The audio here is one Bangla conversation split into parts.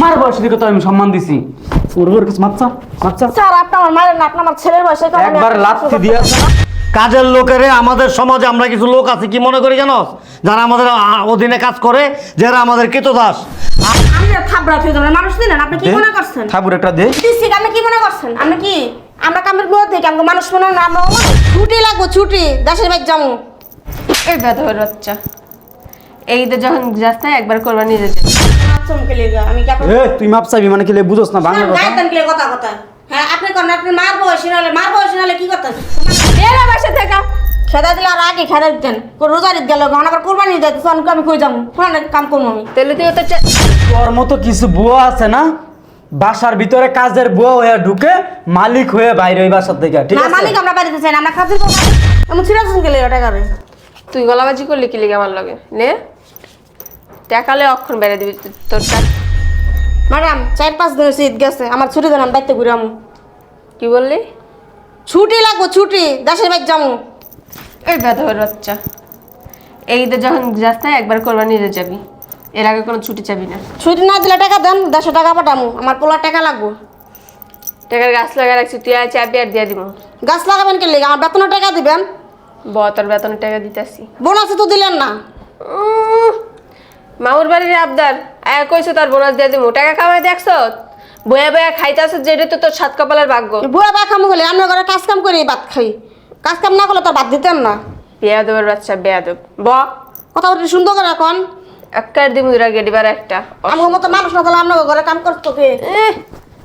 মার বয়স দিকে তো আমি সম্মান দিছি। ওর ওর কাছে মাপচা মাপচা স্যার আপনি আমার মারেন না আপনি আমার ছেলের বয়সে একবার লাথি না। কাজের লোকেরে আমাদের সমাজে আমরা কিছু লোক আছে কি মনে করি জানো যারা আমাদের অধীনে কাজ করে যারা আমাদের ফিরে যাবেন মানুষ দিলেন আপনি কি মনে করছেন? ঠাকুর একটা দে। আপনি কি মনে করছেন? আপনি কি আমরা কামের বিরোধ থেকে আমাকে মানুষ মনে না আমরা ছুটি লাগবো ছুটি। দেশের বাইক যাব। এই বেধবের বাচ্চা। এই যখন যাস না একবার করবা নিজে চমকে লেগে আমি কি এ তুই মাপ চাইবি মানে কি লে বুঝোস না বাংলা কথা? গায়ে টানলে কথা কথা? হ্যাঁ আপনি করেন আপনি মার বয়সী নাহলে মার বয়সী নাহলে কি করতেন? এরা বাসা থেকে। খেদা দিলে আর আগে খেদা দিতেন রোজার ঈদ গেল ঘন আবার কোরবানি দিতে তখন আমি কই যাব? কোন কাম করব আমি? তাহলে তুই তো চা- তোর মতো কিছু বুয়া আছে না বাসার ভিতরে কাজের বুয়া হয়ে ঢুকে মালিক হয়ে বাইরে ওই বাসার থেকে ঠিক না আছে? মালিক আমরা বাড়িতে চাই না আমরা খাতে এমন ছিড়াছেন গেলে ওটা করে? তুই গলাবাজি করলি কি লিগে আমার লগে? নে? টাকালে অক্ষণ বেড়ে দিবি তোর ম্যাডাম চার পাঁচ দিন ঈদ গেছে আমার ছুটি দেন আমি বাড়িতে ঘুরে আমু। কি বললি? ছুটি লাগবো ছুটি দেশের বাইক যাব এই বেধবের বাচ্চা। এই তো যখন যাস না একবার করবা নিজে যাবি। এর আগে কোনো ছুটি চাবি না। ছুটি না দিলে টাকা দেন দেড়শো টাকা পাঠামু আমার পোলা টাকা লাগবো। টাকার গাছ লাগা রাখছি তুই আর চাবি আর দিয়ে দিব গাছ লাগাবেন কে লেগে? আমার বেতনের টাকা দিবেন? ব তোর বেতনের টাকা দিতে দিতেছি। বোনাসে তো দিলেন না। মামুর বাড়ির আবদার। আয়া কইছো তার বোনাস দিয়ে দিব টাকা কামাই দেখছ? বয়া বয়া খাইতেছ যেটা তো তোর সাত কপালের ভাগ্য। বুয়া বা খামু হলে আমরা ঘরে কাজ কাম করি ভাত খাই। কাজ কাম না করলে তো ভাত দিতাম না। বেয়াদবের বাচ্চা বেয়াদব। ব। কথা বলতে সুন্দর করে এখন একার দিমু দুরা গেডিবার একটা। আমার মতো মানুষ না তাহলে আমরা ঘরে কাম করতো কে?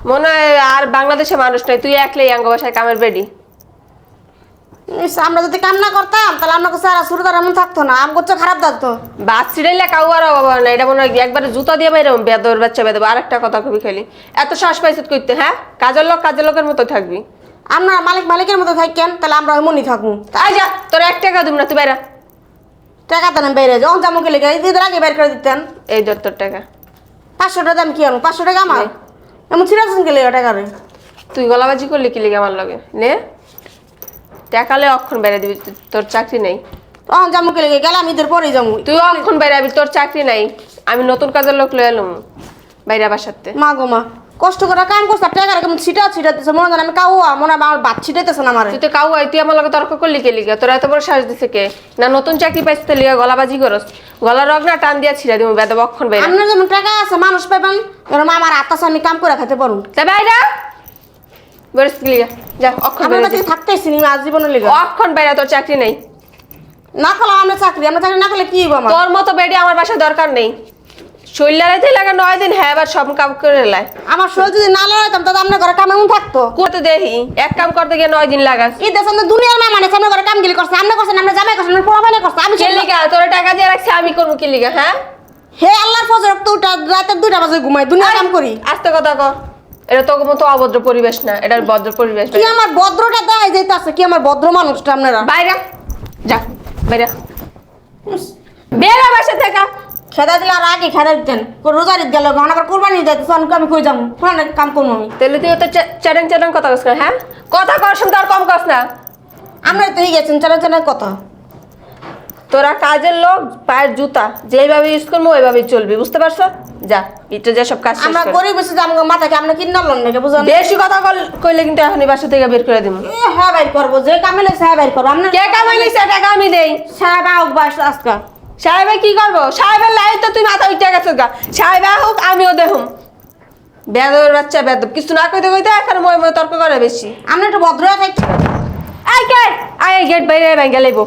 মনে হয় আর বাংলাদেশে মানুষ নাই। তুই একলাই আঙ্গ বাসায় কামের বেডি। আমরা যদি কাম না করতাম তাহলে আমরা কাছে আর সুরদার এমন থাকতো না। আম করছে খারাপ থাকতো বাস ছিড়াইলে কাউ আর বাবা না। এটা মনে হয় একবারে জুতা দিয়ে বাইরে বেদবের বাচ্চা বেদব আরেকটা কথা কবি খেলি এত শ্বাস পাইছিত করতে হ্যাঁ? কাজের লোক কাজের লোকের মতো থাকবি। আমরা মালিক মালিকের মতো থাকেন তাহলে আমরা এমনই থাকব। তাই যা তোর এক টাকা দিব না তুই বাইরা টাকা দেন বেড়ে যখন জামু গেলে ঈদের আগে বের করে দিতেন। এই ধর তোর টাকা। পাঁচশো টাকা দাম কি আনো? পাঁচশো টাকা আমার? এমন ছিড়াছেন গেলে টাকা রে। তুই গলাবাজি করলি কি লেগে আমার লগে? নে। টাকালে অক্ষণ বেড়ে দিবি তুই- তোর চাকরি নেই। তখন জামু গেলে গেলাম ঈদের পরেই যাব তুই অক্ষণ বেড়াবি তোর চাকরি নাই। আমি নতুন কাজের লোক লয়ে এলুম বাইরে বাসাতে মা গো মা কষ্ট করে কাম করছে আর টাকা কেমন ছিটা ছিটাতেছে মনে হয় আমি কাউয়া মনে হয় আমার বাদ ছিটাইতেছে না আমারে। তুই তো কাউ আই তুই আমার লগে তর্ক করলি কে লিগে তোর এত বড় শ্বাস দিছে কে? না নতুন চাকরি পাইছিস তো লিগে গলাবাজি করস? গলা রগ না টান দিয়া ছিড়া দিমু বেদব অক্ষণ বাইরে। আপনার যেমন টাকা আছে মানুষ পাইবেন এরকম আমার আত্মাস আমি কাম করে খেতে পারুন তা বাইরা! বেরস কি লিগে যা অক্ষণ আপনার বাইরে থাকতেছি না আজীবনের লেগে অক্ষণ বাইরে তোর চাকরি নেই। না আমরা চাকরি আমরা চাকরি না করলে কি আমার? তোর মতো বেডি আমার বাসায় দরকার নেই। লাগা নয় দিন হ্যাঁ এবার সব কাম করে লাই। আমার শরীর যদি না লড়াইতাম তাহলে আপনার ঘরে কাম এমন থাকতো। করতে এক কাম করতে গিয়ে নয় দিন লাগাস। এই দেশের মধ্যে দুনিয়ার মা মানে ঘরে কাম গিলি করছে আমরা করছেন আমরা জামাই করছেন আমরা পোড়া বাইনে করছে আমি কে লিগা? তোর টাকা দিয়ে রাখছি আমি করব কি লিগা হ্যাঁ? হে আল্লাহর ফজর তো উঠা রাতের দুইটা বাজে ঘুমাই দুনিয়া কাম করি। আস্তে কথা কর এটা তোর মতো অভদ্র পরিবেশ না এটা ভদ্র পরিবেশ কি আমার ভদ্রটা দেয় যেতে কি আমার ভদ্র মানুষটা আপনারা? বাইরে। যা বাইরে। বেরা বাসা থেকে। খেদা দিলে আর আগে খেদা দিতেন। রোজার ঈদ গেল ঘন আবার কোরবানি দিতে তখন আমি কই যাব কোন কাম করব আমি। তাহলে তুই তো চ্যাটাং চ্যাটাং কথা কস হ্যাঁ? কথা কর শুনতে আর কম কস না। আমরা তো গেছেন চালা চালা কথা। তোরা কাজের লোক পায়ের জুতা যেইভাবে ইউজ করব ওইভাবেই চলবি বুঝতে পারছ? যা এটা যে সব কাজ শেষ আমরা কর। গরিব বেশি যে আমাকে মাথাকে আমরা কিনে লন নাকি বুঝলেন বেশি কথা কল- কইলে কিন্তু এখন বাসা থেকে বের করে দিব এ হ্যাঁ বাইর করব। যে কামিলে হ্যাঁ বাইর করব। আমরা কে কামাইলি সে টাকা আমি দেই সাহেব আউক বাস আজকা। সাহেবে কি করব? সাহেবের লাইন তো তুই মাথা উঠে গেছো গা। সাহেবে হোক আমিও দেখুম। বেদবের বাচ্চা বেদব। কিছু না কইতে কইতে এখন মই মই তর্ক করে বেশি। আমরা একটু ভদ্র হয়ে থাকছি আই কে? আই গেট বাইরে ভেঙে লাইব।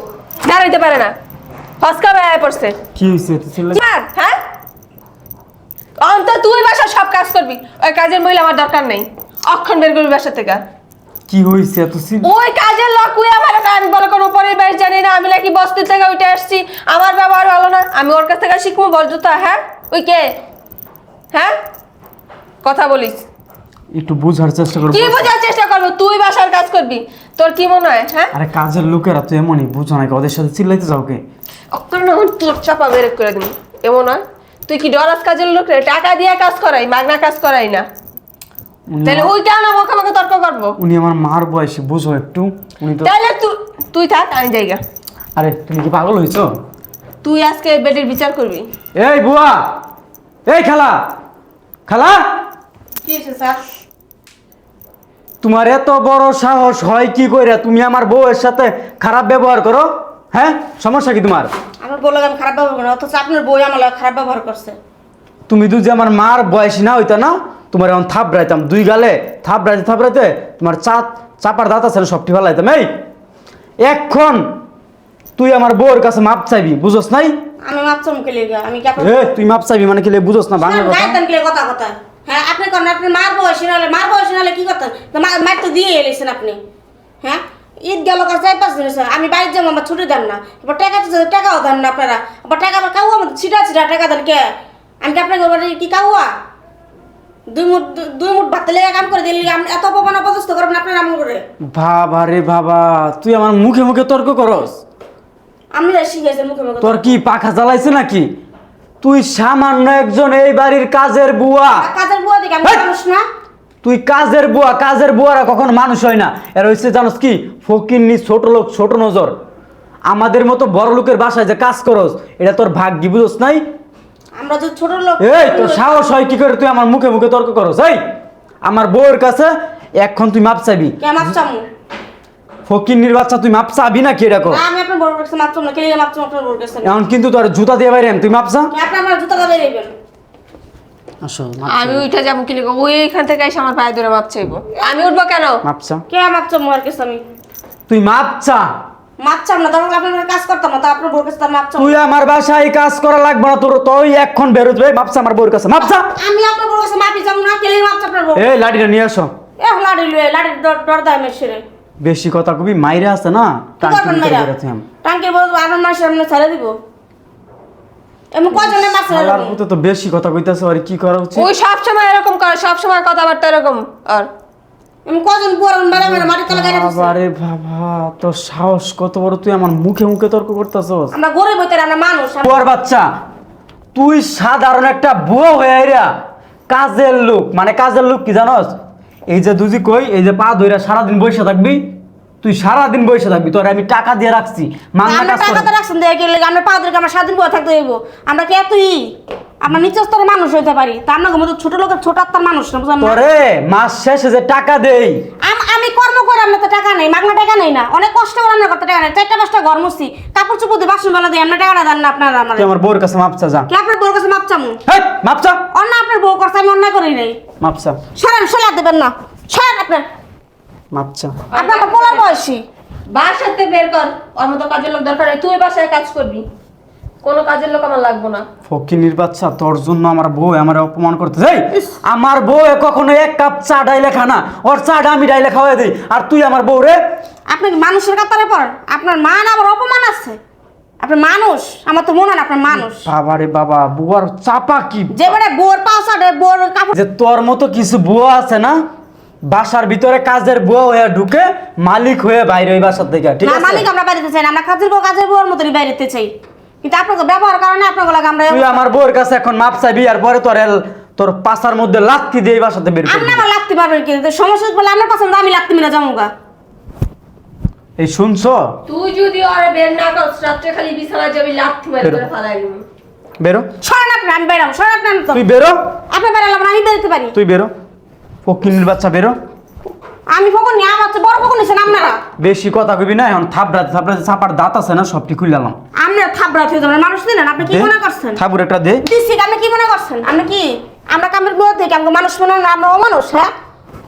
দাঁড়াইতে পারে না। হসকা বেড়ায় পড়ছে। কি হয়েছে তুই ছেলে মার, হ্যাঁ? অন্ত তুই বাসা সব কাজ করবি। ওই কাজের মহিলা আমার দরকার নেই। অক্ষণ বের করবি বাসা থেকে। কি হয়েছে এত সি- ওই কাজের লোক উই আমার একটা আমি বড় কোনো পরিবেশ জানি না। আমি নাকি বস্তি থেকে উঠে আসছি। আমার ব্যবহার ভালো না। আমি ওর কাছ থেকে শিখব বল জুতা হ্যাঁ? ওই কে? হ্যাঁ? কথা বলিস। একটু বোঝার চেষ্টা করব কি বোঝার চেষ্টা করব? তুই বাসার কাজ করবি। তোর কি মনে হয় হ্যাঁ? আরে কাজের লোকেরা তো এমনই। বুঝো না ওদের সাথে চিল্লাইতে যাও কে? না আমি তোর চাপা বের করে দিবি। এমন হয়? তুই কি ডরাস কাজের লোক রে? টাকা দিয়ে কাজ করাই মাগনা কাজ করাই না। উনি তাহলে ওই কেন আমাকে আমাকে তর্ক করব? উনি আমার মার বয়সী বুঝো একটু? উনি তো তাহলে তুই তুই থাক আমি জায়গা আরে তুমি কি পাগল হয়েছো তুই আজকে বেডের বিচার করবি। এই বুয়া! এই খেলা! খালা! কি হয়েছে স্যার? তোমার এত বড় সাহস হয় কি কইরা? তুমি আমার বউয়ের সাথে খারাপ ব্যবহার করো? হ্যাঁ? সমস্যা কি তোমার? আমার বলল আমি খারাপ ব্যবহার করি না, অথচ আপনার বই আমার লগে খারাপ ব্যবহার করছে। তুমি যদি আমার মার বয়সী না হইতা না তোমার এখন থাপ রাইতাম দুই গালে থাপ রাইতে থাপ রাইতে তোমার চাপ চাপার দাঁত আছে না সবটি ফেলাইতাম এই! এখন তুই আমার বউয়ের কাছে মাপ চাইবি বুঝোস নাই? আমি মাপছো মুখে লেগে? আমি কি আপনার এ তুই মাপ চাইবি মানে কি লে বুঝোস না বাংলা কথা? কথা কথা হ্যাঁ আপনি করেন আপনি মার বয়সী নাহলে মার বয়সী নাহলে কি করতেন তো মা- মার তো দিয়ে এলেছেন আপনি। হ্যাঁ? ঈদ গেল কাজ চার পাঁচ দিন হয়েছে। আমি বাইরে যাব আমার ছুটি দেন না। এবার টাকা তো টাকাও দেন না আপনারা। আবার টাকা আবার কাউ আমার ছিটা ছিটা টাকা দেন কে? আমি কি আপনাকে এবারে কি কাউয়া? দুই মুঠ দুই মুঠ ভাত লেগে কাম করে দিলে আমি এত অপমান অপদস্থ করবেন আপনার এমন করে। বাবা রে বাবা তুই আমার মুখে মুখে তর্ক করস? আমি মুখে মুখে তোর কি পাখা জ্বালাইছে নাকি? তুই সামান্য একজন এই বাড়ির কাজের বুয়া। কাজের বুয়া দেখে আমি! না। তুই কাজের বুয়া কাজের বুয়ারা কখনো মানুষ হয় না? এর হচ্ছে জানোস কি? ফকিন্নি ছোট লোক ছোট নজর। আমাদের মতো বড় লোকের বাসায় যে কাজ করস এটা তোর ভাগ্যি বুঝোস নাই? আমরা যে ছোট লোক এই তোর সাহস হয় কি করে তুই আমার মুখে মুখে তর্ক করস? এই আমার বউয়ের কাছে এখন তুই মাপ চাবি। কে মাপ চামু ফকিন্নির বাচ্চা তুই মাপ চাবি না কি এরকম না, আমি আপনার বড় কাছে মাপ চামু না কে মাপ চামু আপনার বড় কাছে? এখন কিন্তু তোর জুতা দিয়ে বাইরে তুই মাপ চা। আপনি আমার জুতা গাবে নেবেন আসো আমি উঠে যাব কি লিখো? ওই এখান থেকে এসে আমার পায়ে ধরে মাপ চাইব আমি উঠবো কেন? মাপছা। কে মাপ চামু আর কাছে আমি? তুই মাপ চা মাপ চাম না তখন আপনার কাজ করতাম না তা আপনার বড় কাছে তার মাপ চামু তুই আমার বাসায় কাজ করা লাগবে না তোর তুই এখন বেরোতে মাপসা আমার বউর কাছে। মাপসা আমি আপনার বড় কাছে মাপি চামু না কে মাপ চাম আপনার বড় এই লাঠিটা নিয়ে আসো। এ লাড়ি লুয়ে লাড়ি ডর দায় মেশিরে বেশি কথা কবি মাইরে আছে না? কি করবেন টাঙ্কির ভিতরে বেরোতে আমি। টাঙ্কির বড় আপনার মাসে আপনি ছেড়ে দিব। এমন কজনে মাছ ছেড়ে পুতে তো বেশি কথা কইতাছে আর কি করা উচিত? ওই সব সময় এরকম করে সব সময় কথাবার্তা এরকম আর? এমন কজন বুয়ার মেরে মেরে মাটি তলে গাড়ি দিচ্ছে বাবারে বাবা সাহস কত বড় তুই আমার মুখে মুখে তর্ক করতেছস। আমরা গরিব হইতে আমরা মানুষ বাচ্চা তুই সাধারণ একটা বুয়া হয়ে আইরা কাজের লোক মানে কাজের লোক কি জানোস? এই যে দুজি কই এই যে পা ধইরা সারাদিন বসে থাকবি তুই সারাদিন বসে থাকবি তোর আমি টাকা দিয়ে রাখছি মাংনা আমরা কাজ টাকা করে। তো রাখছেন দেখে গেলে আমরা পাওয়াদেরকে আমরা স্বাধীন করে থাকতে হইব। আমরা কে তুই? আমরা নিচু স্তরের মানুষ হইতে পারি। তা আমরা মতো ছোট লোকের ছোট আত্মার মানুষ না বুঝলেন না? তোরে মাস শেষে যে টাকা দেই। আম- আমি কর্ম করে আমরা তো টাকা নেই মাগনা টাকা নেই না। অনেক কষ্ট করে আমরা করতে টাকা নেই। চারটা পাঁচটা ঘর মুছি কাপড় চুপড় দিয়ে বাসন বেলা দিই আমরা টাকাটা দেন না আপনারা আমার। তুই আমার বউর কাছে মাপসা যা। কি আপনার বউর কাছে মাপ চামু হেই, মাপসা অন্য আপনার বউ করছে আমি অন্যায় করি নাই। মাপসা সরান সলা দেবেন না। সরান আপনার। মাপসা আপনার তো পোলার বয়সী। বাসাতে বের কর ওর মতো কাজের লোক দরকার নেই। তুই বাসায় কাজ করবি। কোনো কাজের লোক আমার লাগবো না। ফকিনির বাচ্চা তোর জন্য আমার বউ আমার অপমান করতে যাই আমার বউ কখনো এক কাপ চা ডাইলে খানা ওর চাটা আমি ডাইলে খাওয়াই দিই। আর তুই আমার বউ রে? আপনি কি মানুষের কাতারে পড়েন? আপনার মান আবার অপমান আছে? আপনার মানুষ? আমার তো মনে হয় না আপনার মানুষ। বাবা রে বাবা বুয়ার চাপা কি? যে বেড়ে বোর পাশাটে বোর কাপড় যে তোর মতো কিছু বুয়া আছে না? বাসার ভিতরে কাজের বুয়া হয়ে ঢুকে মালিক হয়ে বাইরে ওই বাসার থেকে ঠিক না আছে? মালিক আমরা বাইরেতে চাই না আমরা কাজের বউ কাজের বউর মতনই বাইরেতে চাই। কিন্তু আপনাকে ব্যবহার কারণে আপনাকে লাগে আমরা তুই আমার বউর কাছে এখন মাপ চাইবি আর পরে তোর এল- তোর পাশার মধ্যে লাত্তি দিয়ে এই বাসাতে বের আপনি করবি আমার লাগতে পারবেন কিন্তু সমস্যা বলে আপনার পাশে আমি লাগতে মিলে যাব এই শুনছো? তুই যদি ওরে বের না করস রাত্রে খালি বিছানায় যাবি লাথি মেরে বেরো। করে ফালাই দিবি। বেরো। সরেন আপনি আমি বেরাম সরেন আপনি আমি তো তুই বেরো। আপনি বেরালাম আমি বেরোতে পারি। তুই বেরো। ফকিনির বাচ্চা বেরো। আমি ফোকন নিয়ে আমার চেয়ে বড় ফোকন নিছেন আপনারা? বেশি কথা কবি না এখন থাপড়াতে থাপড়াতে চাপার দাঁত আছে না সবটি খুললাম আপনার থাবড়া থেকে যাবেন মানুষ দিলেন আপনি কি মনে করছেন? থাপুর একটা দে। দিচ্ছি আপনি কি মনে করছেন? আপনি কি আমরা কামের মধ্যে থেকে আমাকে মানুষ মনে না আমরা অমানুষ হ্যাঁ?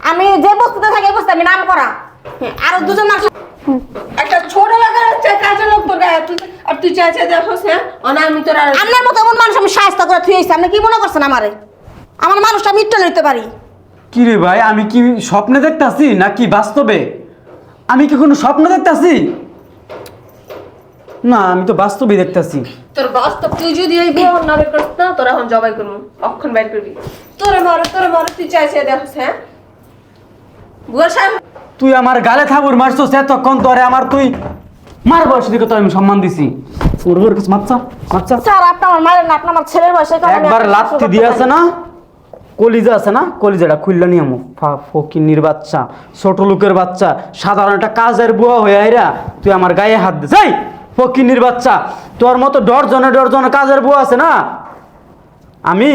আমি যে বস্তুতে থাকি বস্তু আমি নাম করা। হ্যাঁ, আরও দুজন মানুষ একটা ছোট হচ্ছে কাজের লোক তোর গায়ে তুই আর তুই চাইছে দেখোস হ্যাঁ? অনা আমি তোর আর আপনার মতো এমন মানুষ আমি সাহায্য করে থুয়েছি আপনি কি মনে করছেন আমারে? আমার মানুষটা আমি ইট্টা নিতে পারি। কি রে ভাই আমি কি স্বপ্নে দেখতাছি নাকি বাস্তবে? আমি কি কোনো স্বপ্ন দেখতাছি? না আমি তো বাস্তবেই দেখতাছি। তোর বাস্তব তুই যদি এই বিয়ে না বের করিস না তোর এখন জবাই করব অক্ষণ বাইর করবি। তোরে মারে তোরে মারে তুই চাইছে দেখোস হ্যাঁ? বুয়া সাহেব। তুই আমার গালে থাবুর মারছস এতক্ষণ তোরে আমার তুই মার বয়স দিকে তো আমি সম্মান দিছি। পূর্বের কিছু মাচ্চা মাচ্চা স্যার আপনি আমার মারেন না আপনি আমার ছেলের বয়সে একবার আপনাকে লাত্তি করতে দিয়ে পারি। আছে না? কলিজা আছে না? কলিজাটা খুললা নিয়ে আমু। ফকিন্নির বাচ্চা, ছোট লোকের বাচ্চা। সাধারণ একটা কাজের বুয়া হয়ে আইরা তুই আমার গায়ে হাত দিস। এই, ফকিন্নির বাচ্চা, তোর মতো ডরজনে ডরজনে কাজের বুয়া আছে না? আমি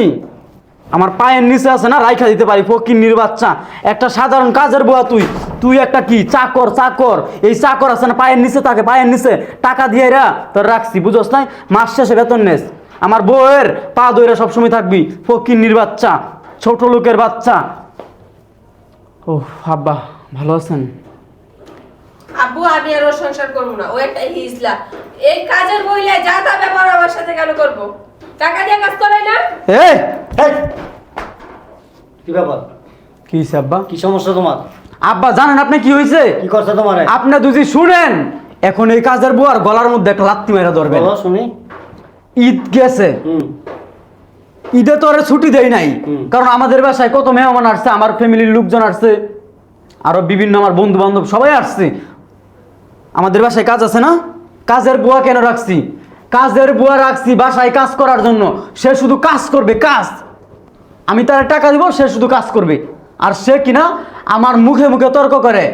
আমার পায়ের নিচে আছে না, রাইখা দিতে পারি ফকিন্নির বাচ্চা। একটা সাধারণ কাজের বুয়া তুই। তুই একটা কি? চাকর চাকর। এই চাকর আছে না, পায়ের নিচে তাকে পায়ের নিচে টাকা দিয়ে রা তোর রাখছি, বুঝোস নাই? মাস শেষে বেতন নেস। আমার বউয়ের পা দইরা সবসময় থাকবি, ফকিন্নির বাচ্চা। ছোট লোকের বাচ্চা। ও আব্বা ভালো আছেন? আব্বু আমি আর ওর সংসার করব না। ও একটা হিজলা। এই কাজের বইলে যা তা ব্যবহার আমার সাথে কেন করব? টাকা দিয়ে কাজ করাই না? এই এই! কি ব্যাপার? কি হয়েছে আব্বা? কি সমস্যা তোমার? আব্বা জানেন আপনি কি হয়েছে কি করছে তোমার? আপনি দুজি শুনেন। এখন এই কাজের বুয়ার গলার মধ্যে একটা লাত্তি মেরা ধরবেন। বলো শুনি। ঈদ গেছে। হুম। ঈদে তো আর ছুটি দেয় নাই। কারণ আমাদের বাসায় কত মেহমান আসছে আমার ফ্যামিলির লোকজন আসছে আরও বিভিন্ন আমার বন্ধু বান্ধব সবাই আসছে। আমাদের বাসায় কাজ আছে না? কাজের বুয়া কেন রাখছি? কাজের বুয়া রাখছি বাসায় কাজ করার জন্য। সে শুধু কাজ করবে কাজ। আমি তার টাকা দিব সে শুধু কাজ করবে। আর সে কিনা আমার মুখে মুখে তর্ক করে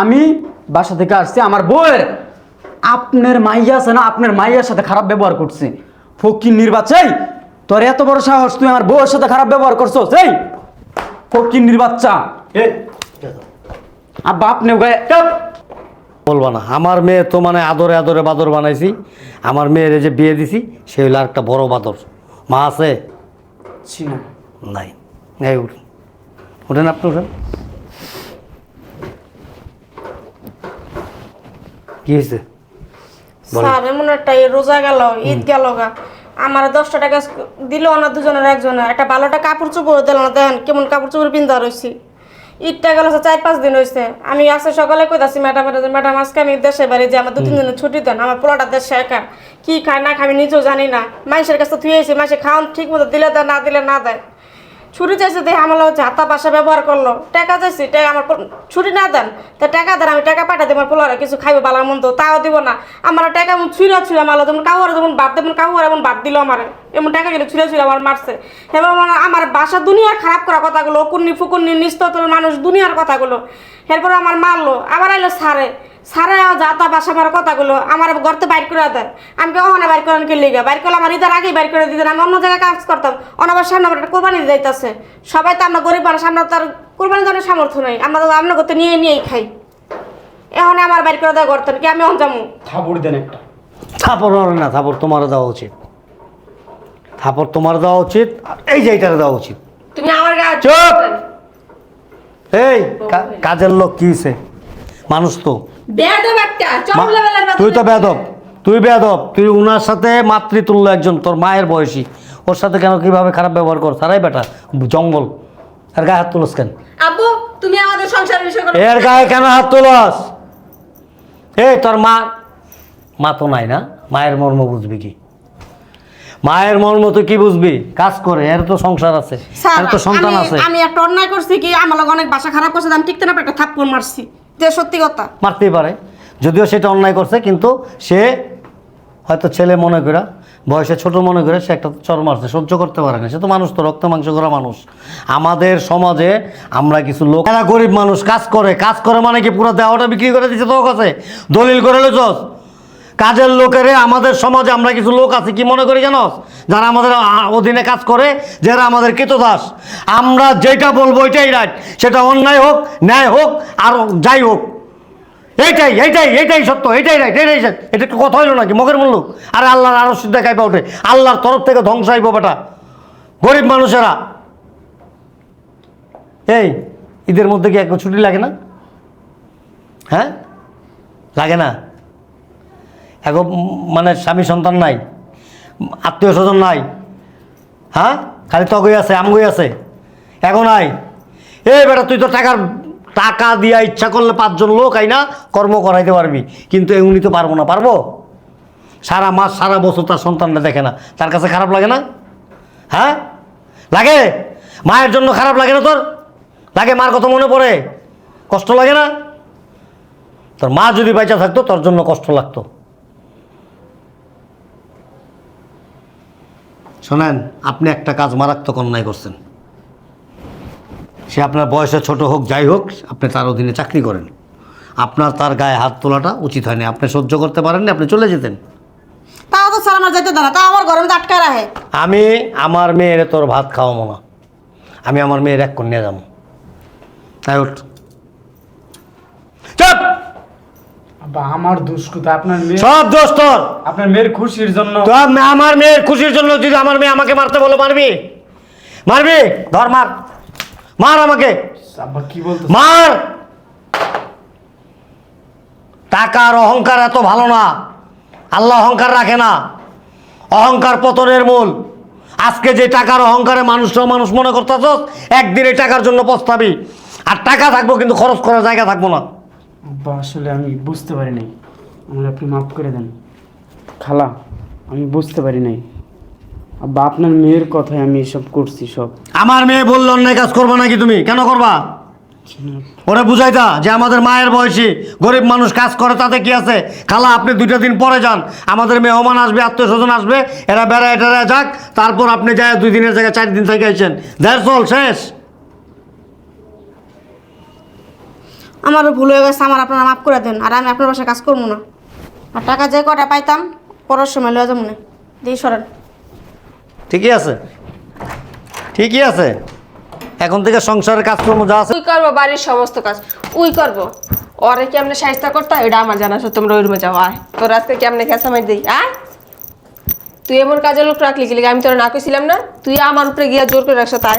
আমি বাসা থেকে আসছি আমার বউয়ের আপনার মাইয়া আছে না আপনার মাইয়ার সাথে খারাপ ব্যবহার করছে। ফকির নির্বাচাই তোর এত বড় সাহস তুই আমার বউয়ের সাথে খারাপ ব্যবহার করছ সেই ফকির নির্বাচ্চা এই! আব্বা আপনি বলবা না আমার মেয়ে তো মানে আদরে আদরে বাদর বানাইছি। আমার মেয়ের যে বিয়ে দিছি সে হইল একটা বড় বাদর। মা আছে? নাই। এই উঠুন। উঠেন আপনি উঠেন। কি হয়েছে স্যার এমন একটা রোজা গেল ঈদ গেল গা। আমার দশটা টাকা দিল ওনার দুজনের একজনে। একটা ভালোটা কাপড় চোপড় দিল না দেন কেমন কাপড় চোপড় পিন্ধা রয়েছি ঈদটা গেল চার পাঁচ দিন হয়েছে আমি আসে সকালে কইতাছি ম্যাডামের ম্যাডাম আজকে আমি দেশে বাড়ি যে আমার দু তিন দিনের ছুটি দেন আমার পুরোটা দেশে একা। কি খায় না খায় আমি নিজেও জানি না। মানুষের কাছে থুয়ে এসেছি মানুষের খাওয়ান ঠিক মতো দিলে দেয় না দিলে না দেয়। ছুরি চাইছে দেখে আমার হাতা পাশা ব্যবহার করল। টাকা চাইছি, টাকা আমার ছুরি না দেন, তা টাকা দেন, আমি টাকা দিই আমার পোলারে কিছু খাইবে বালা মন্দ, তাও দিব না। আমার টাকা এমন ছুঁড়া ছুঁড়া মারলো, যেমন কাউরে যেমন বাদ দেবেন কাউরে এমন বাদ দিল আমার। এমন টাকা গেলে ছুঁড়ে ছুঁড়ে আমার মারছে। মানে আমার বাসা দুনিয়ার খারাপ করা কথাগুলো কুন্নি ফুকুন্নি নিস্তর মানুষ দুনিয়ার কথাগুলো এরপর আমার মারলো। আবার এলো সারে। সারে যা তা বাসা আমার কথাগুলো আমার গর্তে বাইর করে দেয় আমি কে ওখানে বাইর করেন কে লিগা? বাইর করলে আমার ঈদের আগেই বাইর করে দিতেন। আমি অন্য জায়গায় কাজ করতাম। অনাবার সামনে আমার একটা কোরবানি যাইতেছে। সবাই তো আমরা গরিব মানুষ আমরা তার কোরবানি দেওয়ার সামর্থ্য নেই। আমরা তো আমরা করতে নিয়ে নিয়েই খাই। এখন আমার বাইর করে দেয় করতেন কি আমি অন যাব থাবড় দেন একটা। থাপড় মারে না থাপড় তোমারও দেওয়া উচিত। থাপড় তোমার দেওয়া উচিত আর এই যে এইটার দেওয়া উচিত। তুমি আমার গায়ে চুপ! এই কাজের লোক কি হয়েছে মানুষ তো। বেয়াদব একটা মা- তুই তো বেদব তুই বেদব তুই উনার সাথে মাতৃতুল্য একজন তোর মায়ের বয়সী। ওর সাথে কেন কীভাবে খারাপ ব্যবহার কর তারাই বেটা জঙ্গল। এর গায়ে হাত তুলস কেন? আব্বু তুমি আমাদের সংসারের বিষয় এর গায়ে কেন হাত তুলস? এই তোর মা মা তো নাই না মায়ের মর্ম বুঝবি কি? মায়ের মর্ম তুই কি বুঝবি? কাজ করে এর তো সংসার আছে এর তো সন্তান আছে। আমি একটা অন্যায় করছি কি? আমার অনেক বাসা খারাপ করছে আমি টিকতে না একটা থাপ্পড় মারছি। যে সত্যি কথা। মারতেই পারে। যদিও সেটা অন্যায় করছে, কিন্তু সে হয়তো ছেলে মনে করে, বয়সে ছোট মনে করে সে একটা চর মারছে, সহ্য করতে পারে না। সে তো মানুষ তো, রক্ত মাংস করা মানুষ। আমাদের সমাজে আমরা কিছু লোক গরিব মানুষ, কাজ করে কাজ করে মানে কি পুরো দেওয়াটা বিক্রি করে দিচ্ছে তো কাছে? দলিল করে লেছস কাজের লোকেরে আমাদের সমাজে আমরা কিছু লোক আছে, কি মনে করি জানোস? যারা আমাদের অধীনে কাজ করে, যারা আমাদের কৃতদাস। আমরা যেটা বলব এটাই রাইট সেটা অন্যায় হোক, ন্যায় হোক, আর যাই হোক। এইটাই এইটাই এইটাই সত্য, এইটাই রাইট এটাই। এটা একটু কথা হইল নাকি? মগের মূল্য? আরে আল্লাহর আরও সিদ্ধা খাইপা ওঠে। আল্লাহর তরফ থেকে ধ্বংস হইব বেটা। গরিব মানুষেরা। এই, ঈদের মধ্যে কি একটু ছুটি লাগে না? হ্যাঁ? লাগে না? এখন মানে স্বামী সন্তান নাই, আত্মীয় স্বজন নাই হ্যাঁ? খালি তগই আছে, আমগই আছে এখন নাই। এই বেটা, তুই তো টাকার টাকা দিয়া ইচ্ছা করলে পাঁচজন লোক আই না কর্ম করাইতে পারবি, কিন্তু এই উনি তো পারব না, পারব? সারা মাস, সারা বছর তার সন্তানটা দেখে না, তার কাছে খারাপ লাগে না? হ্যাঁ? লাগে? মায়ের জন্য খারাপ লাগে না তোর? লাগে, মার কথা মনে পড়ে? কষ্ট লাগে না? তোর মা যদি বেঁচে থাকতো, তোর জন্য কষ্ট লাগতো। শোনেন আপনি একটা কাজ মারাত্মক অন্যায় করছেন। সে আপনার বয়সে ছোট হোক যাই হোক আপনি তার অধীনে চাকরি করেন। আপনার তার গায়ে হাত তোলাটা উচিত হয়নি। আপনি সহ্য করতে পারেননি আপনি চলে যেতেন। তাও তো স্যার আমার যাইতে দেয় না তাও আমার মধ্যে আটকা রাখে। আমি আমার মেয়ের তোর ভাত খাওয়াবো না। আমি আমার মেয়ের এক করে নিয়ে যাব। তাই উঠ চুপ! আমার দুষ্কৃত আপনার মেয়ে সব দোষ তোর। আপনার মেয়ের খুশির জন্য। তো আমার মেয়ের খুশির জন্য যদি আমার মেয়ে আমাকে মারতে বলো মারবি? মারবি? ধর মার। মার আমাকে। আব্বা কি বলতো? মার! টাকার অহংকার এত ভালো না। আল্লাহ অহংকার রাখে না। অহংকার পতনের মূল। আজকে যে টাকার অহংকারে মানুষরাও মানুষ মনে করতেছ একদিন এই টাকার জন্য পস্তাবি। আর টাকা থাকব কিন্তু খরচ করার জায়গা থাকব না। আব্বা আসলে আমি বুঝতে পারি নাই। আমার আপনি মাফ করে দেন। খালা আমি বুঝতে পারি নাই। আব্বা আপনার মেয়ের কথায় আমি এসব করছি সব। আমার মেয়ে বলল অন্যায় কাজ করবা নাকি তুমি? কেন করবা? ওরা বুঝাইতা যে আমাদের মায়ের বয়সী গরিব মানুষ কাজ করে তাতে কি আছে? খালা আপনি দুইটা দিন পরে যান। আমাদের মেহমান আসবে আত্মীয় স্বজন আসবে। এরা বেড়ায় টেড়ায় যাক। তারপর আপনি যায় দুই দিনের জায়গায় চার দিন থেকে আইছেন। দ্যাটস অল শেষ। আমারও ভুল হয়ে গেছে আমার আপনারা মাফ করে দেন আর আমি আপনার বাসায় কাজ করব না। আর টাকা যে কটা পাইতাম পরের সময় লয়ে যাব না। দিয়ে সরেন। ঠিকই আছে। ঠিকই আছে। এখন থেকে সংসারের কাজকর্ম যা আছে উই করব বাড়ির সমস্ত কাজ। উই করব। ওরে কেমনে সাহিত্য করতে হয় এটা আমার জানা আছে তোমরা ওই রুমে যাও আয়। তোর আজকে কেমনে খেসা মাই দিই আয়। তুই এমন কাজের লোক রাখলি কি লিগা? আমি তোর না কইছিলাম না? তুই আমার উপরে গিয়া জোর করে রাখছো তাই।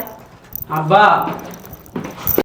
আব্বা